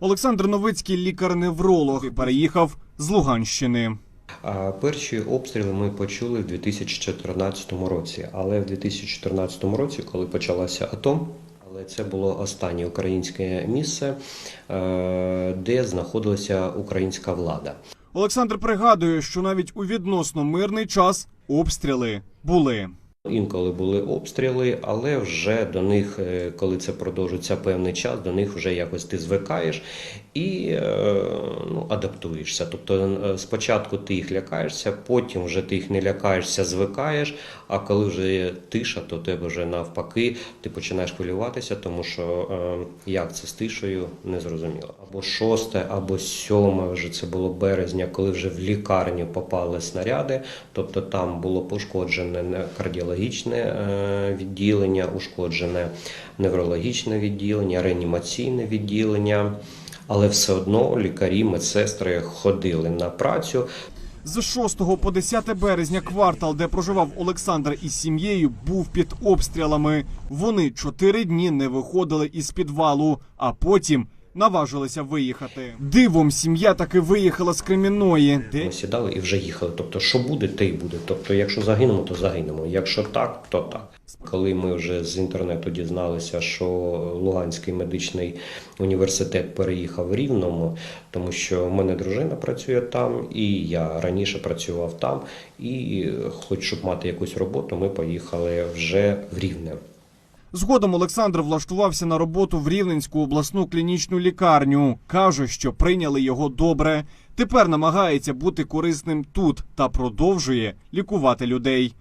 Олександр Новицький, лікар-невролог, переїхав з Луганщини. Перші обстріли ми почули в 2014 році. Але в 2014 році, коли почалося АТО, але це було останнє українське місце, е, де знаходилася українська влада. Олександр пригадує, що навіть у відносно мирний час обстріли були. Інколи були обстріли, але вже до них, е, коли це продовжується певний час, до них вже якось ти звикаєш. І е, адаптуєшся. Тобто е, спочатку ти їх лякаєшся, потім вже ти їх не лякаєшся, звикаєш. А коли вже тиша, то тебе вже навпаки, ти починаєш хвилюватися, тому що е, як це з тишею, не зрозуміло. Або шосте, або сьоме, вже це було березня, коли вже в лікарню попали снаряди, тобто там було пошкоджене кардіологічне е, відділення, ушкоджене неврологічне відділення, реанімаційне відділення. Але все одно лікарі, медсестри ходили на працю. З 6 по 10 березня квартал, де проживав Олександр із сім'єю, був під обстрілами. Вони чотири дні не виходили із підвалу, а потім наважилися виїхати. Дивом сім'я таки виїхала з Кремінної, де Ми сідали і вже їхали. Тобто, що буде, те й буде. Тобто, якщо загинемо, то загинемо. Якщо так, то так. Коли ми вже з інтернету дізналися, що Луганський медичний університет переїхав в Рівному, тому що в мене дружина працює там, і я раніше працював там. І, хоч щоб мати якусь роботу, ми поїхали вже в Рівне. Згодом Олександр влаштувався на роботу в Рівненську обласну клінічну лікарню. каже, що прийняли його добре. Тепер намагається бути корисним тут та продовжує лікувати людей.